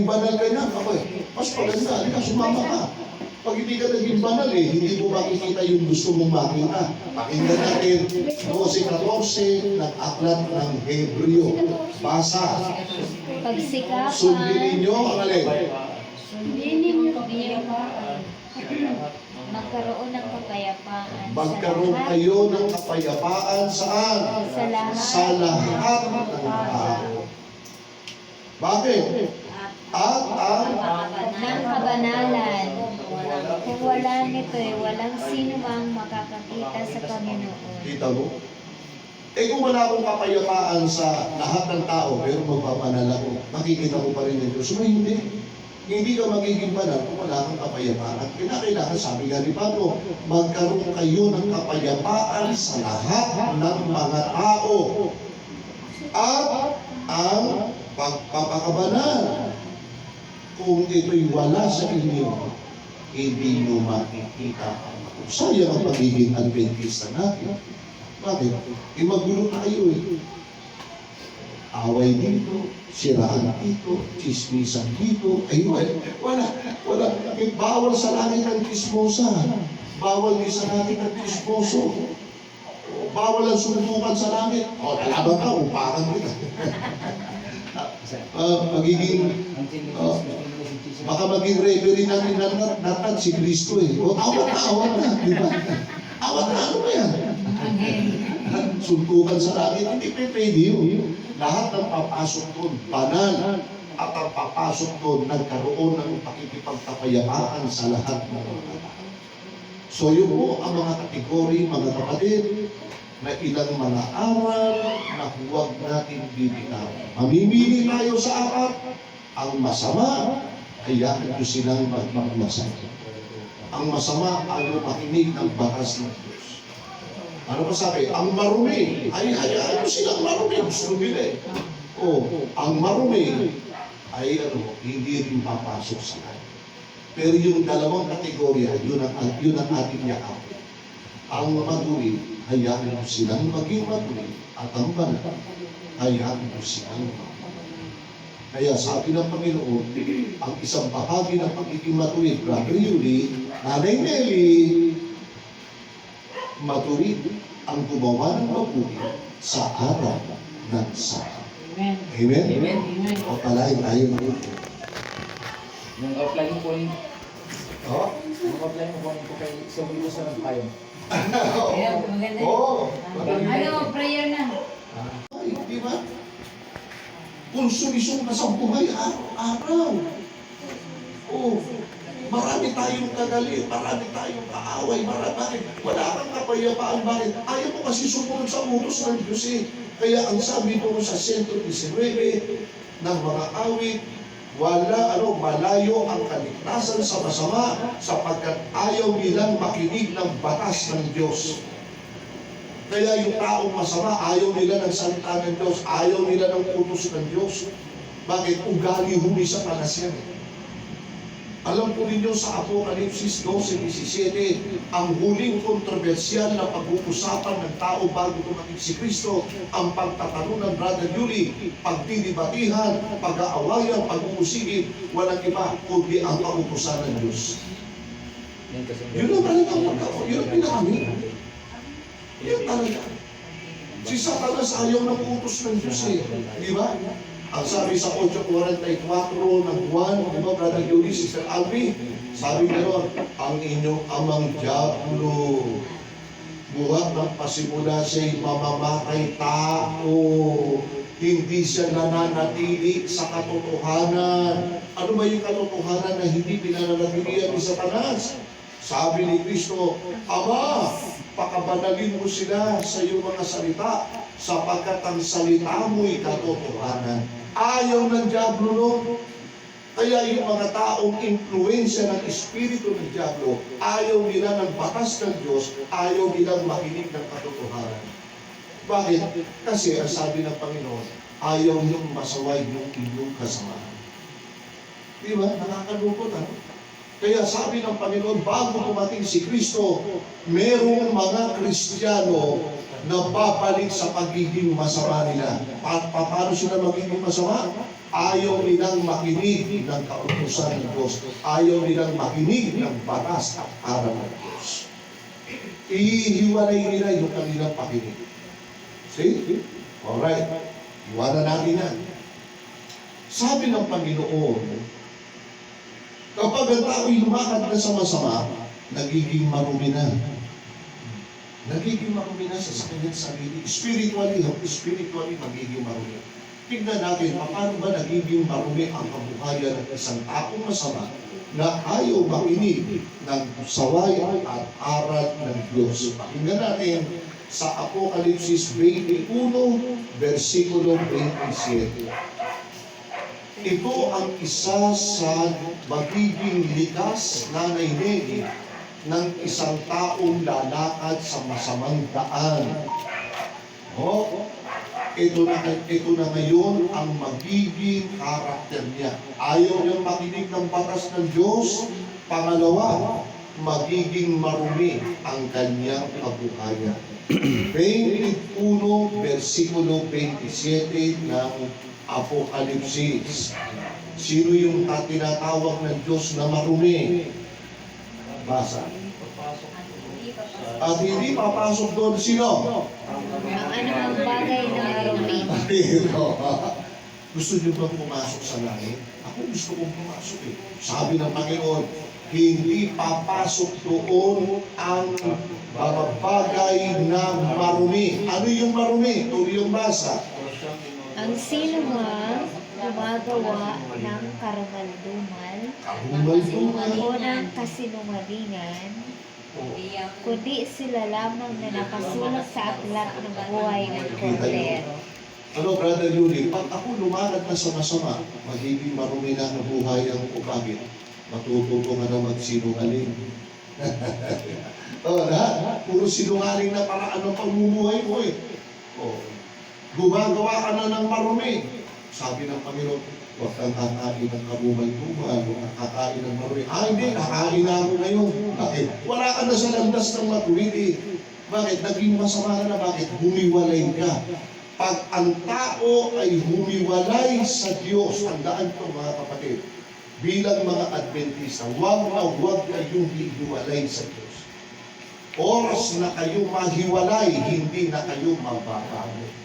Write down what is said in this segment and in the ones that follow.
maging banal ka niya, ako eh, mas maganda, halika, sumama ka. Pag hindi ka naging banal eh, hindi mo makikita yung gusto mong makita. Pakinggan natin, 12.14 ng aklat ng Hebreo. Basa. Pagsikapan. Sundin ninyo ang alin. Sundin ninyo kapayapaan. Magkaroon ng kapayapaan. Magkaroon kayo ng kapayapaan saan? Sa lahat. Sa lahat ng tao. Bakit? At ang ng kabanalan. Kung wala nito eh, walang sino mang makakakita sa Panginoon. Kita mo? Eh kung wala akong kapayapaan sa lahat ng tao, pero magpapanala ko, makikita mo pa rin yung Diyos. So, hindi. Hindi ka magiging banal kung wala kang kapayapaan. Kinakailangan, sabi nga ni Pablo, magkaroon kayo ng kapayapaan sa lahat ng mga tao. At ang pagpapakabanal. Kung ito'y wala sa inyo, hindi nyo makikita ang. Sayang ang pagiging Adventista natin. Bakit? Eh magulo tayo eh. Away dito, siraan dito, chismisan dito. Ay, wala, wala, wala. Eh, bawal sa langit ang chismosa. Bawal din sa langit ang chismoso. Bawal ang suntukan sa langit. O, lalaban ka, upakan kita. Ah, magiging, ah, baka maging referee natin na natin si Kristo eh. O, awat na, awat na, di ba? Awat na, ano ba yan? suntukan sa langit, hindi pwede yun. Lahat ng papasok doon, banal. At ang papasok doon, nagkaroon ng pakikipagkapayapaan sa lahat ng mga tao. So yun po ang mga kategori, mga kapatid, na ilang mga aral na huwag natin bibitawan. Mamimili tayo sa apat, ang masama, hayaan nyo silang magmamasama. Ang masama, ayaw makinig ng batas ng Diyos. Ano pa sabi? Ang marumi, ay hayaan nyo silang marumi. Gusto nila eh. O, ang marumi, ay ano, hindi rin papasok sa kanya. Pero yung dalawang kategorya, yun ang, yun ang ating yakap. Ang matuloy, hayaan mo silang maging matuloy. At ang banal, hayaan mo silang matuloy. Kaya sabi ng Panginoon, ang isang bahagi ng pagiging matuwid, Brother Yuli, Nanay Nelly, matuwid ang gumawa ng mabuti sa araw ng Sabado. Amen. Amen? Amen. Amen. O palain tayo ng ito. Yung offline mo po yung Oh? yung offline mo po yung po kay sa mga sa nagpayo. Oo. maganda. Oo. Ano, prayer na. Ba? Konsumisyon ka sa buhay araw-araw. Oh, marami tayong kagalit, marami tayong kaaway, marami. Bakit? Wala kang kapayapaan. Bakit? Ayaw mo kasi sumunod sa utos ng Diyos eh. Kaya ang sabi doon sa sentro 19 ng mga awit, wala ano malayo ang kaligtasan sa masama sapagkat ayaw nilang makinig ng batas ng Diyos. Kaya yung taong masama, ayaw nila ng salita ng Diyos, ayaw nila ng utos ng Diyos. Bakit? Ugali huli sa panas yan. eh. Alam po ninyo sa Apokalipsis 12.17, ang huling kontrobersyal na pag-uusapan ng tao bago dumating si Kristo, ang pagtatanong ng Brother Yuli, pagdidibatihan, pag-aawayan, pag-uusigin, walang iba kundi ang kautusan ng Diyos. Yun ang talaga ang pagkakaw. Yun ang pinakamit. Yun talaga. Si Satanas ayaw ng utos ng Diyos eh. Di ba? Ang sabi sa 8.44 ng Juan, di ba, Brother Yuri, Sister Alvi, sabi gano'n, ang inyong amang Diablo, buhat ng pasimula siya'y mamamatay tao. Hindi siya nananatili sa katotohanan. Ano ba yung katotohanan na hindi pinananatilihan ni Satanas? Sabi ni Kristo, Ama, pakabanalin mo sila sa iyong mga salita sapagkat ang salita mo'y katotohanan. Ayaw ng Diablo nun. Kaya yung mga taong impluensya ng Espiritu ng Diablo, ayaw nila ng batas ng Diyos, ayaw nilang makinig ng katotohanan. Bakit? Kasi ang sabi ng Panginoon, ayaw niyong masaway yung inyong kasamahan. Di ba? Nakakalungkot, ano? Kaya sabi ng Panginoon, bago dumating si Kristo, merong mga Kristiyano na babalik sa pagiging masama nila. Pa paano sila magiging masama? Ayaw nilang makinig ng kautusan ng Diyos. Ayaw nilang makinig ng batas at aral ng Diyos. Ihiwalay nila yung kanilang pakinig. See? Alright. Iwanan natin yan. Sabi ng Panginoon, kapag ang tao'y lumakad na sa masama, nagiging marumi na. Nagiging marumi na sa kanyang sarili. Spiritually, spiritually, magiging marumi. Tignan natin, paano ba nagiging marumi ang kabuhayan ng isang taong masama na ayaw makinig ng saway at aral ng Diyos. Pakinggan natin sa Apokalipsis 21, versikulo 27. Ito ang isa sa magiging likas na nainig ng isang taong lalakad sa masamang daan. O, ito na, ito na ngayon ang magiging karakter niya. Ayaw niyang makinig ng batas ng Diyos. Pangalawa, magiging marumi ang kanyang kabuhayan. 21, versikulo 27 ng Apokalipsis. Sino yung tinatawag ng Diyos na marumi? Basa. At hindi papasok doon sino? Ang anumang bagay na marumi. Gusto niyo bang pumasok sa langit? Ako gusto kong pumasok eh. Sabi ng Panginoon, hindi papasok doon ang mga bagay na marumi. Ano yung marumi? Tuloy yung basa. Ang sino mang gumagawa ng Kahumal-dumal. o ng kasinungalingan, kundi sila lamang na nakasulat sa aklat ng buhay ng Kordero. Ano, Brother Yuli, pag ako lumakad na sa masama, magiging marumi na ang buhay ang ko. Bakit? Matututo ka na magsinungaling. oh, lahat. Puro sinungaling na para ano pamumuhay mo eh. Oh. Gumagawa ka na ng marumi. Sabi ng Panginoon, huwag kang kakain ng kabumal-bumal, huwag kang kakain ng marumi. Ah, hindi, kakain na ako ngayon. Bakit? Wala ka na sa landas ng matuwid. Bakit? Naging masama na. Bakit? Humiwalay ka. Pag ang tao ay humiwalay sa Diyos, tandaan ko mga kapatid, bilang mga Adventista, huwag na huwag kayong hihiwalay sa Diyos. Oras na kayo mahiwalay, hindi na kayo mababago.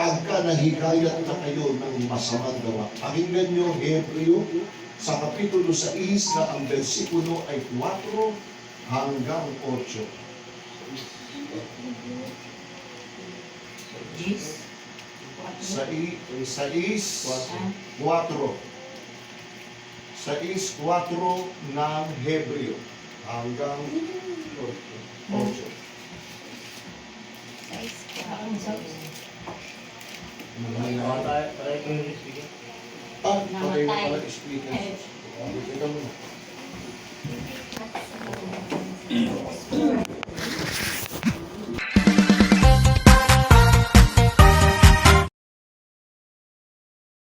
Pagka nahikayat na kayo ng masamang gawa. Pakinggan nyo, Hebreo, sa Kapitulo 6 na ang versikulo ay 4 hanggang 8. Sa i, sa is, 4. Sa is 4 ng Hebreo hanggang 8. Size ko. Ah, patay mo pala speaker. Ito mo na.